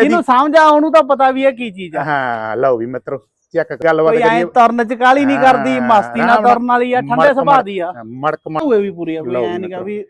ਜਿਹਨੂੰ ਸਮਝ ਆ ਉਹਨੂੰ ਤਾਂ ਪਤਾ ਵੀ ਇਹ ਕੀ ਚੀਜ਼ ਆ। ਹਾਂ ਲਓ ਵੀ ਮਿੱਤਰੋ ਚੈੱਕ ਗੱਲਬਾਤ ਕੋਈ ਐ ਕਰੀਏ ਤਰਨ ਚ ਕਾਲੀ ਨਹੀਂ ਕਰਦੀ ਮਸਤੀ ਨਾਲ ਤਰਨ ਵਾਲੀ ਆ ਠੰਡੇ ਸੁਭਾਅ ਦੀ ਆ। ਮੜਕ ਮੜਕ ਹੋਏ ਵੀ ਪੂਰੀ ਆ ਕੋਈ ਲਓ ਐ ਵੀ ਨਹੀਂਗਾ। ਵੀ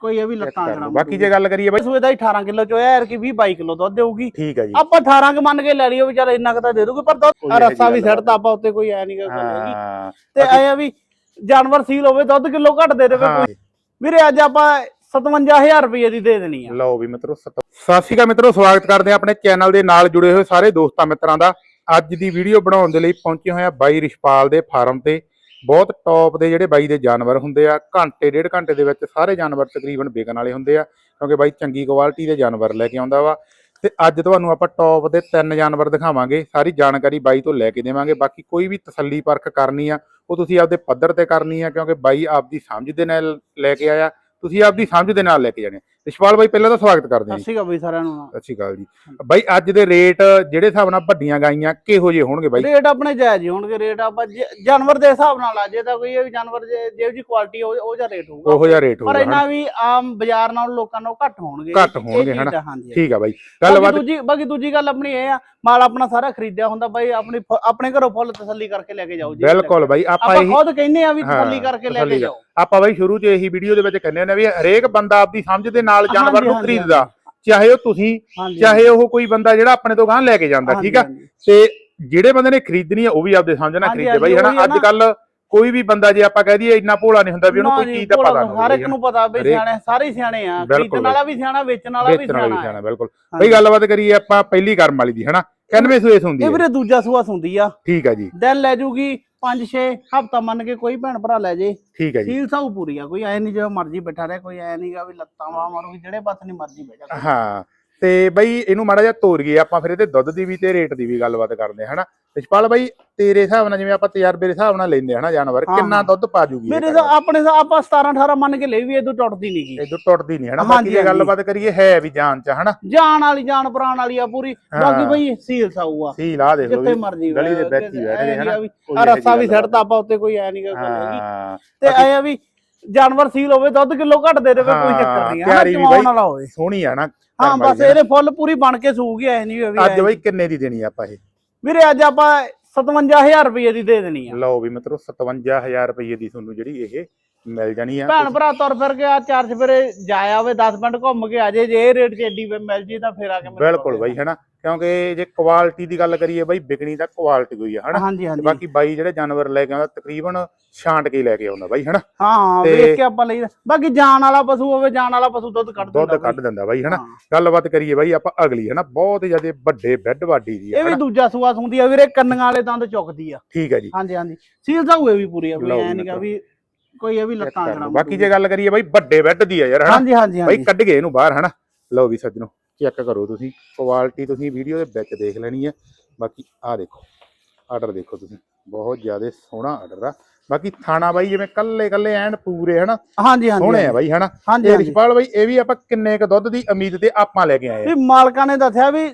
ਕੋਈ ਇਹ ਵੀ ਲੱਤਾਂ ਜਣਾ। ਬਾਕੀ ਜੇ ਗੱਲ ਕਰੀਏ ਬਾਈ। ਸੂਏ ਦਾ ਹੀ 18 ਕਿਲੋ ਚੋਇਆ ਯਾਰ ਕਿ 20 22 ਕਿਲੋ ਦੁੱਧ ਦੇਊਗੀ। ਠੀਕ ਹੈ ਜੀ। ਆਪਾਂ 18 ਕ ਮੰਨ ਕੇ ਲੈ ਲਈਓ ਵਿਚਾਰਾ ਇੰਨਾ ਕ ਤਾਂ ਦੇ ਦੂਗੇ ਪਰ ਦੁੱਧ ਜਿਹੀ ਰੱਸਾ ਵੀ ਛੱਡਤਾ ਆਪਾਂ ਉੱਤੇ ਕੋਈ ਐ ਨਹੀਂਗਾ ਗੱਲ ਹੈਗੀ। ਹਾਂ ਤੇ ਐ ਆ ਵੀ ਜਾਨਵਰ ਸੀਲ ਹੋਵੇ ਦੁੱਧ ਕਿਲੋ ਘੱਟ ਦੇ ਦੇਵੇ ਕੋਈ। ਵੀਰੇ ਅੱਜ ਆਪਾਂ 57000 ਰੁਪਏ ਦੀ ਦੇ ਦੇਣੀ ਆ। ਲਓ ਵੀ ਮਿੱਤਰੋ, ਸਤਿ ਸ਼੍ਰੀ ਅਕਾਲ ਮਿੱਤਰੋ, ਸਵਾਗਤ ਕਰਦੇ ਹਾਂ ਆਪਣੇ ਚੈਨਲ ਦੇ ਨਾਲ ਜੁੜੇ ਹੋਏ ਸਾਰੇ ਦੋਸਤਾਂ ਮਿੱਤਰਾਂ ਦਾ। ਅੱਜ ਦੀ ਵੀਡੀਓ ਬਣਾਉਣ ਦੇ ਲਈ ਪਹੁੰਚੇ ਹੋਏ ਆ ਬਾਈ ਰਿਸ਼ਪਾਲ ਦੇ ਫਾਰਮ ਤੇ। ਬਹੁਤ ਟੌਪ ਦੇ ਜਿਹੜੇ ਬਾਈ ਦੇ ਜਾਨਵਰ ਹੁੰਦੇ ਆ, ਘੰਟੇ, ਡੇਢ ਘੰਟੇ ਦੇ ਵਿੱਚ ਸਾਰੇ ਜਾਨਵਰ ਤਕਰੀਬਨ ਵਿਕਣ ਵਾਲੇ ਹੁੰਦੇ ਆ, ਕਿਉਂਕਿ ਬਾਈ ਚੰਗੀ ਕੁਆਲਿਟੀ ਦੇ ਜਾਨਵਰ ਲੈ ਕੇ ਆਉਂਦਾ ਵਾ। ਤੇ ਅੱਜ ਤੁਹਾਨੂੰ ਆਪਾਂ ਟੌਪ ਦੇ ਤਿੰਨ ਜਾਨਵਰ ਦਿਖਾਵਾਂਗੇ, ਸਾਰੀ ਜਾਣਕਾਰੀ ਬਾਈ ਤੋਂ ਲੈ ਕੇ ਦੇਵਾਂਗੇ। ਬਾਕੀ ਕੋਈ ਵੀ ਤਸੱਲੀ ਪਰਖ ਕਰਨੀ ਆ, ਉਹ ਤੁਸੀਂ ਆਪਦੇ ਪੱਧਰ ਤੇ ਕਰਨੀ ਆ, ਕਿਉਂਕਿ ਬਾਈ ਆਪਦੀ ਸਮਝ ਦੇ ਨਾਲ ਲੈ ਕੇ ਆਇਆ। ਤੁਸੀਂ ਆਪਦੀ ਸਮਝ ਦੇ ਨਾਲ ਲੈ ਕੇ ਜਾਣੇ। ਰਿਸ਼ਪਾਲ ਬਾਈ ਪਹਿਲਾਂ ਤਾਂ ਸਵਾਗਤ ਕਰਦੇ ਹਾਂ ਸਤਿ ਜੀ ਸ਼੍ਰੀ ਅਕਾਲ ਬਈ ਸਾਰਿਆਂ ਨੂੰ। ਸਤਿ ਸ਼੍ਰੀ ਅਕਾਲ ਜੀ। ਬਾਈ ਅੱਜ ਦੇ ਰੇਟ ਜਿਹੜੇ ਹਿਸਾਬ ਨਾਲ ਵੱਡੀਆਂ ਗਾਈਆਂ ਕਿਹੋ ਜਿਹੇ ਹੋਣਗੇ ਬਾਈ? ਰੇਟ ਆਪਣੇ ਜਾਇਜ਼ ਹੀ ਹੋਣਗੇ। ਰੇਟ ਆਪਾਂ ਜੇ- ਜਾਨਵਰ ਦੇ ਹਿਸਾਬ ਨਾਲ ਆ ਜੇ ਤਾਂ ਕੋਈ ਇਹ ਵੀ ਜਾਨਵਰ ਜੇ ਜਿਹੋ ਜੀ ਕੁਆਲਿਟੀ ਉਹ ਜਿਹਾ ਰੇਟ ਹੋਊਗਾ। ਉਹੋ ਜਿਹਾ ਰੇਟ ਪਰ ਹੋਊਗਾ ਹਨਾ? ਇਹਨਾਂ ਵੀ ਆਮ ਬਾਜ਼ਾਰ ਨਾਲੋਂ ਲੋਕਾਂ ਨਾਲੋਂ ਘੱਟ ਹੋਣਗੇ। ਘੱਟ ਇਹ- ਹੋਣਗੇ, ਹਨਾ? ਤਾਂ ਹਾਂਜੀ ਠੀਕ ਆ ਬਾਈ। ਬਾਕੀ ਗੱਲਬਾਤ ਦੂਜੀ ਬਾਕੀ ਦੂਜੀ ਗੱਲ ਆਪਣੀ ਇਹ ਆ ਮਾਲ ਆਪਣਾ ਸਾਰਾ ਖਰੀਦਿਆ ਹੁੰਦਾ ਬਾਈ ਆਪਣੀ ਫ- ਆਪਣੇ ਘਰੋਂ ਫੁੱਲ ਤਸੱਲੀ ਕਰਕੇ ਲੈ ਕੇ ਜਾਓ ਜੀ। ਬਿਲਕੁਲ ਬਾਈ ਆਪਾਂ ਆਪਾਂ ਇਹੀ ਖੁਦ ਕਹਿੰਦੇ ਆ ਵੀ ਹਾਂ, ਤਸੱਲੀ ਕਰਕੇ ਲੈ ਤਸੱਲੀ ਕੇ ਕਰ- ਜਾਓ। ਆਪਾਂ ਬਾਈ ਸ਼ੁਰੂ 'ਚ ਇਹੀ ਵੀਡੀਓ ਦੇ ਵਿੱਚ ਕਹਿੰਦੇ ਹੁੰਦੇ ਆ ਵੀ ਹਰੇਕ ਬੰਦਾ ਆਪਦੀ ਸਮਝ ਦੇ ਨਾਲ ਜਾਨਵਰ ਨੂੰ ਖਰੀਦਦਾ। ਚਾਹੇ ਉਹ ਤੁਸੀਂ ਚਾਹੇ ਉਹ ਕੋਈ ਬੰਦਾ ਜਿਹੜਾ ਆਪਣੇ ਤੋਂ ਗਾਂ ਲੈ ਕੇ ਜਾਂਦਾ ਠੀਕ ਆ? ਤੇ ਜਿਹੜੇ ਬੰਦੇ ਨੇ ਖਰੀਦਣੀ ਆ ਉਹ ਵੀ ਆਪਦੇ ਸਮਝ ਨਾਲ ਹਾਂਜੀ, ਖਰੀਦੇ ਬਾਈ ਹਨਾ ਅੱਜ। ਕੱਲ ਕੋਈ ਵੀ ਬੰਦਾ ਜੇ ਆਪਾਂ ਕਹਿ ਦਈਏ ਇੰਨਾ ਭੋਲਾ ਨਹੀਂ ਹੁੰਦਾ ਵੀ ਉਹਨੂੰ ਕੋਈ ਚੀਜ਼ ਦਾ ਪਤਾ ਤਾਂ ਨਾ ਹਰ ਇੱਕ ਨੂੰ ਪਤਾ ਹਰੇਕ- ਸਿਆਣੇ ਸਾਰੇ ਸਿਆਣੇ ਆ। ਖਰੀਦਣ ਵਾਲਾ ਵੀ ਸਿਆਣਾ ਵੇਚਣ ਵਾਲਾ ਵੀ ਵੀ ਸਿਆਣਾ ਬਿਲਕੁਲ। ਬਈ ਗੱਲਬਾਤ ਕਰੀਏ ਆਪਾਂ ਪਹਿਲੀ ਕਰਮ ਵਾਲੀ ਦੀ ਹਨਾ? 91 ਸੂਏਸ ਹੁੰਦੀ ਇਹ ਹੈ। ਵੀਰੇ ਦੂਜਾ ਸੂਆ ਹੁੰਦੀ ਆ। ਠੀਕ ਆ ਜੀ। ਦਿਨ ਲੈ ਜੂਗੀ 5-6 ਹਫਤਾ ਮੰਨ ਕੇ ਕੋਈ ਭੈਣ ਭਰਾ ਲੈ ਜੇ। ਠੀਕ ਆ ਜੀ। ਸੀਲ ਸਾਊ ਪੂਰੀ ਆ ਕੋਈ ਐ ਨਹੀਂ ਜਿਵੇਂ ਮਰਜ਼ੀ ਬੈਠਾ ਰਹੇ ਕੋਈ ਐ ਨਹੀਂਗਾ ਵੀ ਲੱਤਾਂ ਵਾਹ ਮਾਰੂਗੀ ਜਿਹੜੇ ਪਾਸੇ ਨਹੀਂ ਮਰਜ਼ੀ ਬਹਿ ਜਾ। ਹਾਂ ਤੇ ਬਈ ਇਹਨੂੰ ਮਾੜਾ ਜਿਹਾ ਤੋਰੀਏ ਆਪਾਂ ਫਿਰ ਇਹਦੇ ਦੁੱਧ ਦੀ ਵੀ ਤੇ ਰੇਟ ਦੀ ਵੀ ਗੱਲਬਾਤ ਕਰਦੇ ਹਨਾ? ਰਿਸ਼ਪਾਲ ਬਾਈ ਤੇਰੇ ਹਿਸਾਬ ਨਾਲ ਜਿਵੇਂ ਆਪਾਂ ਤਜਰਬੇ ਦੇ ਹਿਸਾਬ ਨਾਲ ਲੈਂਦੇ ਹਨਾ ਜਾਨਵਰ? ਕਿੰਨਾ। ਦੁੱਧ ਪਾ ਜੂਗੀ ਮੇਰੇ ਤਾਂ? ਆਪਣੇ ਤਾਂ ਆਪਾਂ 17-18 ਮੰਨ ਕੇ ਲਈ ਵੀ ਇਦੋਂ ਟੁੱਟਦੀ ਨਹੀਂਗੀ ਇਦੋਂ ਟੁੱਟਦੀ ਨਹੀਂ ਹਨਾ? ਬਾਕੀ ਜੇ। ਗੱਲਬਾਤ ਕਰੀਏ ਹੈ ਵੀ ਜਾਨ ਚ ਹਨਾ? ਜਾਨ ਵਾਲੀ ਜਾਨ ਪ੍ਰਾਣ ਵਾਲੀ ਆ ਪੂਰੀ। ਬਾਕੀ ਬਈ ਸੀਲ ਸਾਊ ਆ ਸੀ ਲਾ ਦੇਖ ਜਿੱਥੇ ਵੀ ਮਰਜ਼ੀ ਗਲੀ ਦੇ ਬੈਠ ਗਏ ਹਨਾ ਆ ਰੱਸਾ ਵੀ ਛੱਡਤਾ ਆਪਾਂ ਉੱਤੇ ਕੋਈ ਐ ਨਹੀਂਗਾ ਗੱਲ ਤੇ ਐ ਆ ਵੀ ਜਾਨਵਰ ਸੀਲ ਹੋਵੇ ਦੁੱਧ ਕਿਲੋ ਘੱਟ ਦੇ ਦੇਵੇ ਕੋਈ ਚੱਕਰ ਨਹੀਂ ਆ ਪਿਆਰੀ ਵੀ ਚਵਾਉਣ ਬਾਈ। ਵਾਲਾ ਹੋਵੇ। ਸੋਹਣੀ ਆ ਨਾ ਹਾਂ ਬਸ ਇਹਦੇ ਫੁੱਲ ਪੂਰੀ ਬਣ ਕੇ ਸੂਗੀ ਐ ਨਹੀਂ ਵੀ ਅੱਜ ਬਈ ਕਿੰਨੇ ਦੀ ਦੇਣੀ ਆਪਾਂ ਇਹ? ਵੀਰੇ ਅੱਜ ਆਪਾਂ 57000 ਰੁਪਏ ਦੀ ਦੇ ਦੇਣੀ ਆ। ਲਓ ਵੀ ਮਿੱਤਰੋ 57000 ਰੁਪਏ ਦੀ ਤੁਹਾਨੂੰ ਜਿਹੜੀ ਇਹ ਮਿਲ ਜਾਣੀ ਆ। ਭੈਣ ਭਰਾ ਤੁਰ ਫਿਰ ਕੇ ਆ ਚਾਰ ਸਵੇਰੇ ਜਾਇਆ ਹੋਵੇ 10 ਮਿੰਟ ਘੁੰਮ ਕੇ ਆ ਜੇ ਜੇ ਇਹ ਰੇਟ 'ਚ ਵੇ ਮਿਲ ਜੀ ਤਾਂ ਫਿਰ ਆ ਕੇ ਬਿਲਕੁਲ ਬਾਈ ਹਨਾ ਕਿਉਂਕਿ ਜੇ ਕੁਆਲਿਟੀ ਦੀ ਗੱਲ ਕਰੀਏ ਬਾਈ ਵਿਕਣੀ ਤਾਂ ਕੁਆਲਿਟੀ ਹੋਈ ਆ ਹਨਾ? ਹਾਂਜੀ ਤੇ ਹਾਂਜੀ ਬਾਕੀ ਬਾਈ ਜਿਹੜੇ ਜਾਨਵਰ ਲੈ ਕੇ ਆਉਂਦਾ ਤਕਰੀਬਨ ਛਾਂਟ ਕੇ ਹੀ ਲੈ ਕੇ ਆਉਂਦਾ ਬਾਈ ਹਨਾ? ਹਾਂ ਵੇਖ ਕੇ ਆਪਾਂ ਲਈ ਬਾਕੀ ਜਾਨ ਵਾਲਾ ਪਸ਼ੂ ਹੋਵੇ ਜਾਨ ਵਾਲਾ ਪਸ਼ੂ ਦੁੱਧ ਕੱਢ ਦੁੱਧ ਦਿੰਦਾ ਕੱਢ ਦਿੰਦਾ ਬਾਈ ਹਨਾ। ਗੱਲਬਾਤ ਕਰੀਏ ਬਾਈ ਆਪਾਂ ਅਗਲੀ ਹਨਾ? ਬਹੁਤ ਜ਼ਿਆਦਾ ਵੱਡੇ ਬੈੱਡ ਵਾਡੀ ਦੀ ਇਹ ਵੀ? ਦੂਜਾ ਸੂਆ ਸੁੰਦੀ ਆ ਵੀਰੇ ਕੰਨਾਂ ਵਾਲੇ ਦੰਦ ਚੁੱਕਦੀ ਆ। ਠੀਕ ਹੈ ਜੀ। ਹਾਂਜੀ ਹਾਂਜੀ। ਸੀਲ ਤਾਂ ਹੋਏ ਵੀ ਪੂਰੀ ਆ ਕੋਈ ਐ ਨਹੀਂਗਾ। ਵੀ ਕੋਈ ਇਹ ਵੀ ਲੱਤਾਂ ਜਣਾ ਲਓ। ਬਾਕੀ ਜੇ ਗੱਲ ਕਰੀਏ ਬਾਈ ਵੱਡੇ ਬੈੱਡ ਦੀ ਆ ਯਾਰ ਹਨਾ? ਹਾਂਜੀ ਹਾਂਜੀ ਬਾਈ ਕੱਢ ਗਏ ਇਹਨੂੰ ਬਾਹਰ ਹਨਾ? ਲਓ ਵੀ ਸੱਜਣੋ। ਚੈੱਕ ਕਰੋ ਤੁਸੀਂ। ਕੁਆਲਿਟੀ ਤੁਸੀਂ ਵੀਡੀਓ ਦੇ ਵਿੱਚ ਦੇਖ ਲੈਣੀ ਹੈ। ਬਾਕੀ ਆਹ ਦੇਖੋ ਆਰਡਰ ਦੇਖੋ ਤੁਸੀਂ। ਬਹੁਤ ਜ਼ਿਆਦਾ ਸੋਹਣਾ ਆਰਡਰ ਆ। ਬਾਕੀ ਥਾਣਾ ਬਾਈ ਜਿਵੇਂ ਕੱਲੇ ਕੱਲੇ ਐਨ ਪੂਰੇ ਹਨਾ? ਹਾਂਜੀ ਹਾਂਜੀ ਸੋਹਣੇ ਆ ਬਾਈ ਹਨਾ? ਹਾਂਜੀ ਰਿਸ਼ਪਾਲ ਬਾਈ ਇਹ ਵੀ ਆਪਾਂ ਕਿੰਨੇ ਕ ਦੁੱਧ ਦੀ ਉਮੀਦ ਤੇ ਆਪਾਂ ਲੈ ਕੇ ਆਏ ਆ। ਵੀ ਮਾਲਕਾਂ ਨੇ ਦੱਸਿਆ ਵੀ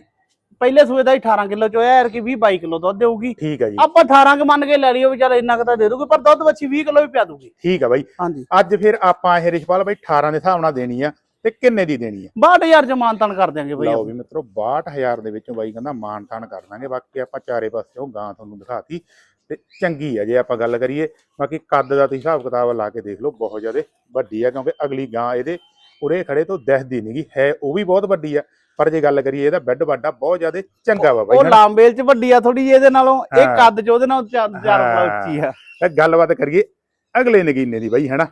ਪਹਿਲੇ ਸੂਏ ਦਾ ਹੀ 18 ਕਿਲੋ ਚੋਇਆ ਯਾਰ ਕਿ 20 22 ਕਿਲੋ ਦੁੱਧ ਦੇਊਗੀ। ਠੀਕ ਆ ਜੀ। ਆਪਾਂ 18 ਕ ਮੰਨ ਕੇ ਲੈ ਲਈਓ ਵੀ ਚੱਲ ਇੰਨਾ ਕ ਤਾਂ ਦੇ ਦੂਗੀ ਪਰ ਦੁੱਧ ਬੱਚੀ 20 ਕਿਲੋ ਵੀ ਪਿਆ ਦੂਗੀ। ਠੀਕ ਆ ਬਾਈ। ਹਾਂਜੀ। ਅੱਜ ਫਿਰ ਆਪਾਂ ਇਹ ਰਿਸ਼ਪਾਲ ਬਾਈ 18 ਦੇ ਹਿਸਾਬ ਨਾਲ ਦੇਣੀ ਆ। ਤੇ ਕਿੰਨੇ ਦੀ ਦੇਣੀ ਆ 62000 ਚ ਮਾਨਤਨ ਕਰ ਦਿਆਂਗੇ ਬਈ ਲਓ ਵੀ ਮਿੱਤਰੋ 62000 ਦੇ ਵਿੱਚੋਂ ਬਾਈ ਕਹਿੰਦਾ ਮਾਨ ਤਾਨ ਕਰ ਦਾਂਗੇ। ਬਾਕੀ ਆਪਾਂ ਚਾਰੇ ਪਾਸਿਓਂ ਗਾਂ ਤੁਹਾਨੂੰ ਦਿਖਾਤੀ ਤੇ ਚੰਗੀ ਆ ਜੇ ਆਪਾਂ ਗੱਲ ਕਰੀਏ। ਬਾਕੀ ਕੱਦ ਦਾ ਤੁਸੀਂ ਹਿਸਾਬ ਕਿਤਾਬ ਲਾ ਕੇ ਦੇਖ ਲਓ ਬਹੁਤ ਜ਼ਿਆਦਾ ਵੱਡੀ ਆ ਕਿਉਂਕਿ ਅਗਲੀ ਗਾਂ ਇਹਦੇ ਉਰੇ ਖੜੇ ਤੋਂ ਦਿਖਦੀ ਨਹੀਂਗੀ ਹੈ ਉਹ ਵੀ ਬਹੁਤ ਵੱਡੀ ਆ। ਪਰ ਜੇ ਗੱਲ ਕਰੀਏ ਇਹਦਾ ਬੈੱਡ ਵੱਡਾ ਬਹੁਤ ਜ਼ਿਆਦਾ ਚੰਗਾ ਵਾ ਬਾਈ ਉਹ? ਲਾਂਬੇਲ ਚ ਵੱਡੀ ਆ ਥੋੜੀ ਜਿਹੀ ਇਹਦੇ ਨਾਲੋਂ ਇਹ ਹਾਂ। ਕੱਦ ਚ ਉਹਦੇ ਨਾਲ ਚਾਰ ਚਾਰ ਹਾਂ। ਉੱਚੀ ਆ। ਗੱਲਬਾਤ ਕਰੀਏ ਅਗਲੇ ਨਗੀਨੇ ਦੀ ਬਾਈ ਹਨਾ?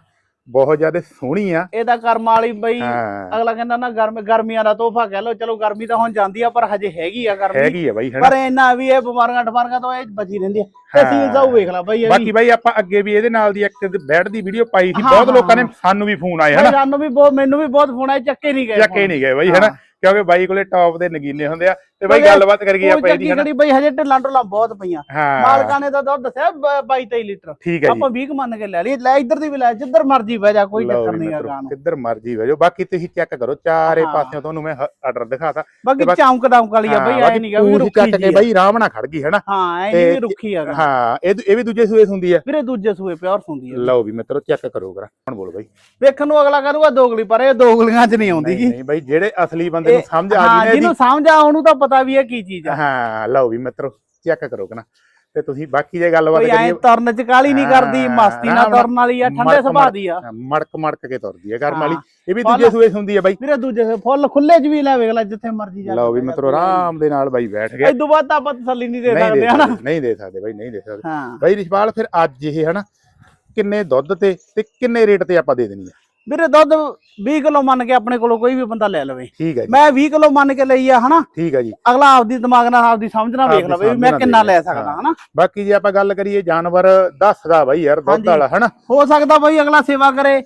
ਬਹੁਤ ਜ਼ਿਆਦਾ ਸੋਹਣੀ ਆ। ਇਹਦਾ ਕਰਮ ਵਾਲੀ ਬਈ ਹਾਂ। ਅਗਲਾ ਕਹਿੰਦਾ ਨਾ ਗਰਮ ਗਰਮੀਆਂ ਦਾ ਤੋਹਫਾ ਕਹਿ ਲਓ ਚਲੋ ਗਰਮੀ ਤਾਂ ਹੁਣ ਜਾਂਦੀ ਆ ਪਰ ਹਜੇ ਹੈਗੀ ਆ ਗਰਮੀ। ਹੈਗੀ ਆ ਬਾਈ ਹਨਾ ਪਰ ਇੰਨਾ ਵੀ ਇਹ ਬਿਮਾਰੀਆਂ ਠਮਾਰੀਆਂ ਤੋਂ ਇਹ ਬਚੀ ਰਹਿੰਦੀ ਆ। ਤੇ ਹਾਂ। ਸੀਲ ਜਾਊ ਵੇਖ ਲੈ ਬਈ ਇਹ ਬਾਕੀ ਵੀ। ਬਾਈ ਆਪਾਂ ਅੱਗੇ ਵੀ ਇਹਦੇ ਨਾਲ ਦੀ ਇੱਕ ਬੈੱਡ ਦੀ ਵੀਡੀਓ ਪਾਈ ਸੀ ਹਾਂ, ਬਹੁਤ ਹਾਂ, ਲੋਕਾਂ ਨੇ। ਸਾਨੂੰ ਵੀ ਫੋਨ ਆਏ ਹਨਾ ਸਾਨੂੰ ਵੀ ਬਹੁਤ ਮੈਨੂੰ ਵੀ ਬਹੁਤ ਫੋਨ ਆਏ ਚੱਕੇ ਨਹੀਂ ਗਏ ਚੱਕੇ ਨਹੀਂ ਗਏ ਬਾਈ ਹਨਾ ਹਾਂ। ਕਿਉਂਕਿ ਬਾਈ ਕੋਲੇ ਟੌਪ ਦੇ ਨਗੀਨੇ ਹੁੰਦੇ ਆ ਤੇ ਬਾਈ ਗੱਲਬਾਤ ਕਰੀਏ ਆਪਾਂ ਇਹਦੀ ਖੜੀ ਬਈ ਹਜੇ ਢਿੱਲਾਂ ਢੁੱਲਾਂ ਬਹੁਤ ਪਈਆਂ। ਮਾਲਕਾਂ ਨੇ ਤਾਂ ਦੁੱਧ ਦੱਸਿਆ 22 23 ਲੀਟਰ। ਠੀਕ ਹੈ ਜੀ। ਆਪਾਂ 20 ਮੰਨ ਕੇ ਲੈ ਲਈ ਲੈ ਇੱਧਰ ਦੀ ਵੀ ਲੈ ਜਿੱਧਰ ਮਰਜ਼ੀ ਬਹਿ ਜਾ ਕੋਈ ਚੱਕਰ ਨਹੀਂ ਮਿੱਤਰੋ, ਹੈਗਾ ਨੂੰ ਕਿੱਧਰ ਮਰਜ਼ੀ ਵਜੋ ਬਾਕੀ ਤੁਸੀਂ ਚੈੱਕ ਕਰੋ ਚਾਰੇ। ਪਾਸਿਓਂ ਤੁਹਾਨੂੰ ਮੈਂ ਆਰਡਰ ਦਿਖਾਤਾ। ਬਾਕੀ ਚੌਂਕ ਦੌਂਕ ਵਾਲੀ ਆ ਬਈ ਐ ਨਹੀਂ ਗਾ ਵੀ ਰੁੱਖੀ ਜੀ ਆ। ਬਾਈ ਆਰਾਮ ਨਾਲ ਖੜ ਗਈ ਹਨਾ? ਹਾਂ ਐ ਨਹੀਂ ਰੁੱਖੀ ਹੈਗਾ। ਹਾਂ ਇਹ ਇਹ ਵੀ ਦੂਜੇ ਸੂਏ ਹੁੰਦੀ ਆ। ਵੀਰੇ ਦੂਜੇ ਸੂਏ ਪਿਓਰ ਹੁੰਦੀ ਹੈ ਲਓ ਵੀ ਮਿੱਤਰੋ ਚੈੱਕ ਕਰੋ ਕਰਾ ਹੁਣ ਬੋਲੋ ਬਾਈ? ਵੇਖਣ ਨੂੰ ਅਗਲਾ ਕਰੂਗਾ ਦੋਗਲੀ ਪਰ ਇਹ ਦੋਗਲੀਆਂ 'ਚ ਨਹੀਂ ਆਉਂਦੀ ਗੀ ਨਹੀਂ ਬਾਈ ਜਿਹੜੇ ਅਸਲੀ ਬੰਦੇ ਜਿਹਨੂੰ ਸਮਝ ਆ ਗਈ ਨੇ ਜਿਹਨੂੰ ਸਮਝ ਆ ਉਹਨੂੰ ਤਾਂ ਪਤਾ ਵੀ ਇਹ ਕੀ ਚੀਜ਼ ਆ। ਹਾਂ ਲਓ ਵੀ ਮਿੱਤਰੋ ਚੈੱਕ ਕਰੋ ਕਨਾ ਤੇ ਤੁਸੀਂ ਬਾਕੀ ਜੇ ਗੱਲਬਾਤ ਕੋਈ ਐ ਕਰੀਏ ਤੁਰਨ ਚ ਕਾਲੀ ਨਹੀਂ ਕਰਦੀ ਮਸਤੀ ਨਾਲ ਤੁਰਨ ਵਾਲੀ ਆ ਠੰਡੇ ਸੁਭਾਅ ਦੀ ਆ। ਮੜਕ ਮੜਕ ਕੇ ਤੁਰਦੀ ਹੈ। ਕਰਮ ਵਾਲੀ। ਇਹ ਵੀ ਦੂਜੇ ਸੂਏ ਹੁੰਦੀ ਹੈ ਬਾਈ। ਵੀਰੇ ਦੂਜੇ ਸੇ ਫੁੱਲ ਖੁੱਲੇ ਚ ਵੀ ਲੈ ਵੇਖ ਲੈ ਜਿੱਥੇ ਮਰਜ਼ੀ ਜਾ ਲਓ ਵੀ ਮਿੱਤਰੋ ਆਰਾਮ ਦੇ ਨਾਲ ਬਾਈ ਬੈਠ ਗਿਆ ਇਦੋਂ ਬਾਅਦ ਤਾਂ ਆਪਾਂ ਤਸੱਲੀ ਨਹੀਂ ਦੇ ਸਕਦੇ ਹਨਾ? ਨਹੀਂ ਦੇ ਸਕਦੇ ਬਾਈ ਨਹੀਂ ਦੇ ਸਕਦੇ। ਬਾਈ ਰਿਸ਼ਪਾਲ ਫਿਰ ਅੱਜ ਇਹ ਹਨਾ ਕਿੰਨੇ ਦੁੱਧ ਤੇ ਤੇ ਕਿੰਨੇ ਰੇਟ ਤੇ ਆਪਾਂ ਦੇ ਦੇਣੀ ਹੈ ਵੀਰੇ ਦੁੱਧ 20 ਕਿਲੋ ਮੰਨ ਕੇ ਆਪਣੇ ਕੋਲੋਂ ਕੋਈ ਵੀ ਬੰਦਾ ਲੈ ਲਵੇ। ਠੀਕ ਹੈ ਜੀ। ਮੈਂ 20 ਕਿਲੋ ਮੰਨ ਕੇ ਲਈ ਆ ਹਨਾ? ਠੀਕ ਹੈ ਜੀ। ਅਗਲਾ ਆਪਦੀ ਦਿਮਾਗ ਨਾਲ ਆਪਦੀ ਸਮਝ ਨਾਲ ਵੇਖ ਲਵੇ ਵੀ ਮੈਂ ਕਿੰਨਾ ਲੈ। ਸਕਦਾ। ਹਨਾ? ਬਾਕੀ ਜੇ ਆਪਾਂ ਗੱਲ ਕਰੀਏ ਜਾਨਵਰ ਦੱਸਦਾ ਬਾਈ ਯਾਰ ਦੁੱਧ। ਵਾਲਾ ਹਨਾ? ਹੋ ਸਕਦਾ ਬਈ ਅਗਲਾ ਸੇਵਾ ਕਰੇ।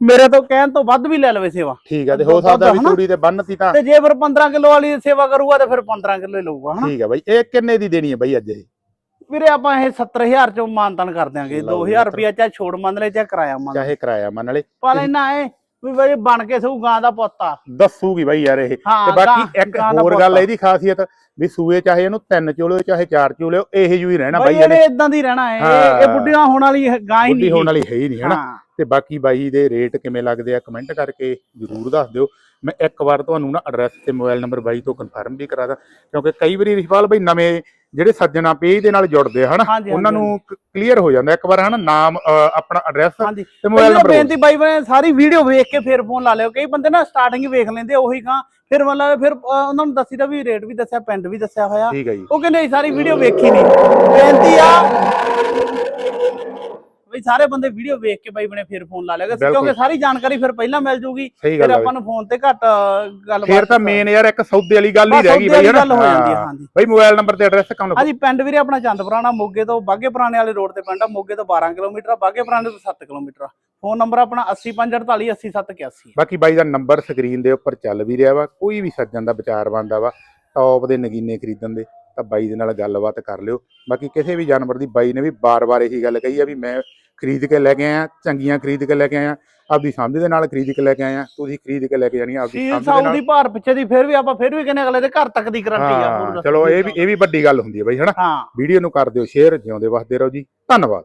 ਮੇਰੇ ਤੋਂ ਕਹਿਣ ਤੋਂ ਵੱਧ ਵੀ ਲੈ ਲਵੇ ਸੇਵਾ। ਠੀਕ ਹੈ ਤੇ ਹੋ ਸਕਦਾ ਵੀ? ਤੂੜੀ ਤੇ ਬੰਨਤੀ ਤਾਂ ਤੇ। ਜੇ ਫਿਰ 15 ਕਿਲੋ ਵਾਲੀ ਸੇਵਾ ਕਰੂਗਾ ਤੇ ਫਿਰ 15 ਕਿਲੋ ਹੀ ਲਊਗਾ ਹਨਾ? ਠੀਕ ਹੈ ਬਾਈ ਇਹ ਕਿੰਨੇ ਦੀ ਦੇਣੀ ਹੈ ਬਾਈ ਅੱਜ ਇਹ? ਵੀਰੇ ਆਪਾਂ ਇਹ 70000 ਚੋਂ ਮਾਨਤਨ ਕਰ ਦਿਆਂਗੇ ਲਓ ਵੀ 2000 ਮਿੱਤਰ। ਰੁਪਿਆ ਚਾਹੇ ਛੋੜ ਮੰਨ ਲੈ ਚਾਹੇ ਕਿਰਾਇਆ ਮੰਨ ਲੈ ਚਾਹੇ ਕਿਰਾਇਆ ਮੰਨ ਲੈ ਪਰ ਇਹਨਾਂ ਇਹ ਵੀ ਬਈ ਬਣ ਕੇ ਸੂ ਗਾਂ ਦਾ ਪੁੱਤ ਆ। ਦੱਸੂਗੀ ਬਾਈ ਯਾਰ ਇਹ। ਹਾਂ ਤੇ ਬਾਕੀ ਗਾਂ- ਇੱਕ ਗਾਂ ਦਾ ਹੋਰ ਪੁੱਤ ਗੱਲ ਆ। ਇਹਦੀ ਖਾਸੀਅਤ ਵੀ ਸੂਏ ਚਾਹੇ ਇਹਨੂੰ ਤਿੰਨ ਚੋਲਿਓ ਚਾਹੇ ਚਾਰ ਚੋਲਿਓ ਇਹੋ ਜਿਹੀ ਹੀ ਰਹਿਣਾ ਬਈ ਬਾਈ ਇਹਨੇ ਇਹਨੇ ਇਦਾਂ ਦੀ ਰਹਿਣਾ ਹੈ। ਇਹ- ਇਹ ਹਾਂ। ਬੁੱਢੀਆਂ ਹੋਣ ਵਾਲੀ ਗਾਂ ਹੀ ਬੁੱਢੀ ਨਹੀਂ ਹੋਣ ਵਾਲੀ ਹੈ ਹੀ ਨਹੀਂ ਹਨਾ ਹਾਂ। ਤੇ ਬਾਕੀ ਬਾਈ ਦੇ ਰੇਟ ਕਿਵੇਂ ਲੱਗਦੇ ਆ ਕਮੈਂਟ ਕਰਕੇ ਜਰੂਰ ਦੱਸ ਦਿਓ। ਮੈਂ ਇੱਕ ਵਾਰ ਤੁਹਾਨੂੰ ਨਾ ਐਡਰੈਸ ਤੇ ਮੋਬਾਈਲ ਨੰਬਰ ਬਾਈ ਤੋਂ ਕਨਫਰਮ ਵੀ ਕਰਾ ਦਾਂ ਕਿਉਂਕਿ ਕਈ ਵਾਰੀ ਰਿਸ਼ਪਾਲ ਬਾਈ ਨਵੇਂ ਜਿਹੜੇ ਸੱਜਣਾ ਪੇਜ ਦੇ ਨਾਲ ਜੁੜਦੇ ਹਨਾ? ਉਹਨਾਂ ਨੂੰ ਕਲੀਅਰ ਹੋ ਜਾਂਦਾ ਇੱਕ ਵਾਰ ਹਨਾ ਨਾਮ ਆਪਣਾ ਐਡਰੈਸ ਤੇ ਮੋਬਾਈਲ ਨੰਬਰ ਬੇਨਤੀ ਬਾਈ ਬਣੇ ਸਾਰੀ ਵੀਡੀਓ ਵੇਖ ਕੇ ਫਿਰ ਫੋਨ ਲਾ ਲਿਓ ਕਈ ਬੰਦੇ ਨਾ ਸਟਾਰਟਿੰਗ ਵੇਖ ਲੈਂਦੇ ਉਹੀ ਗਾਂ। ਫਿਰ ਮਤਲਬ ਫਿਰ ਉਹਨਾਂ ਨੂੰ ਦੱਸੀਦਾ ਵੀ ਰੇਟ ਵੀ ਦੱਸਿਆ ਪਿੰਡ ਵੀ ਦੱਸਿਆ ਹੋਇਆ। ਉਹ ਕਹਿੰਦੇ ਸਾਰੀ ਵੀਡੀਓ ਵੇਖੀ ਨਹੀਂ। ਬੇਨਤੀ ਆ ਬਈ ਸਾਰੇ ਬੰਦੇ ਵੀਡੀਓ ਵੇਖ ਕੇ ਬਾਈ ਬਣੇ ਫਿਰ ਫੋਨ ਲਾ ਬਿਲਕੁਲ। ਕਿਉਂਕਿ ਸਾਰੀ ਜਾਣਕਾਰੀ ਫਿਰ ਪਹਿਲਾਂ ਮਿਲ ਜੂਗੀ ਫਿਰ ਆਪਾਂ ਨੂੰ ਫੋਨ ਤੇ ਘੱਟ ਗੱਲਬਾਤ ਫੇਰ ਤਾਂ ਮੇਨ ਯਾਰ ਇੱਕ ਸੌਦੇ ਵਾਲੀ ਗੱਲ ਹੀ ਰਹਿ ਗਈ ਬਾਈ ਗੱਲ ਹੋ ਜਾਂਦੀ ਹੈ, ਹਾਂ। ਹਾਂਜੀ। ਬਾਈ ਮੋਬਾਈਲ ਨੰਬਰ ਤੇ ਐਡਰੈਸ ਕੰਮ ਹਾਂਜੀ ਪਿੰਡ ਵੀਰੇ ਆਪਣਾ ਚੰਦਪੁਰਾਣਾ ਮੋਗੇ ਤੋਂ ਬਾਗੇ ਪੁਰਾਣੇ ਵਾਲੇ ਰੋਡ ਤੇ ਪਿੰਡ ਆ ਮੋਗੇ ਤੋਂ 12 ਕਿਲੋਮੀਟਰ ਆ ਬਾਗੇ ਪੁਰਾਣੇ ਤੋਂ 7 ਕਿਲੋਮੀਟਰ ਆ। ਫੋਨ ਨੰਬਰ ਆਪਣਾ 8548 80781 ਬਾਕੀ ਬਾਈ ਦਾ ਨੰਬਰ ਸਕਰੀਨ ਦੇ ਉੱਪਰ ਚੱਲ ਵੀ ਰਿਹਾ ਵਾ ਕੋਈ ਵੀ ਸੱਜਣ ਦਾ ਵਿਚਾਰ ਬਣਦਾ ਵਾ ਟੌਪ ਦੇ ਨਗੀਨੇ ਖਰੀਦਣ ਦੇ ਤਾਂ ਬਾਈ ਦੇ ਨਾਲ ਗੱਲਬਾਤ ਕਰ ਲਿਓ। ਬਾਕੀ ਕਿਸੇ ਵੀ ਜਾਨਵਰ ਦੀ ਬਾਈ ਨੇ ਵੀ ਬਾਰ-ਬਾਰ ਇਹੀ ਗੱਲ ਕਹੀ ਆ ਵੀ ਮੈਂ ਖਰੀਦ ਕੇ ਲੈ ਕੇ ਆਇਆ ਚੰਗੀਆਂ ਖਰੀਦ ਕੇ ਲੈ ਕੇ ਆਇਆ ਆਪਦੀ ਸਮਝ ਦੇ ਨਾਲ ਖਰੀਦ ਕੇ ਲੈ ਕੇ ਆਇਆ ਤੁਸੀਂ ਖਰੀਦ ਕੇ ਲੈ ਕੇ ਜਾਣੀ ਆਪਦੀ ਸਮਝ ਦੇ ਨਾਲ ਦੀ ਭਾਰ ਪਿੱਛੇ ਦੀ ਫਿਰ ਵੀ ਆਪਾਂ ਫਿਰ ਵੀ ਕਹਿੰਦੇ ਅਗਲੇ ਦੇ ਘਰ ਤੱਕ ਦੀ ਗਾਰੰਟੀ ਆ। ਚਲੋ ਇਹ ਵੀ ਇਹ ਵੀ ਵੱਡੀ ਗੱਲ ਹੁੰਦੀ ਹੈ ਬਾਈ ਹਨਾ? ਵੀਡੀਓ ਨੂੰ ਕਰ ਦਿਓ ਸ਼ੇਅਰ ਜਿਉਂਦੇ ਵਸਦੇ ਰਹੋ ਜੀ। ਧੰਨਵਾਦ।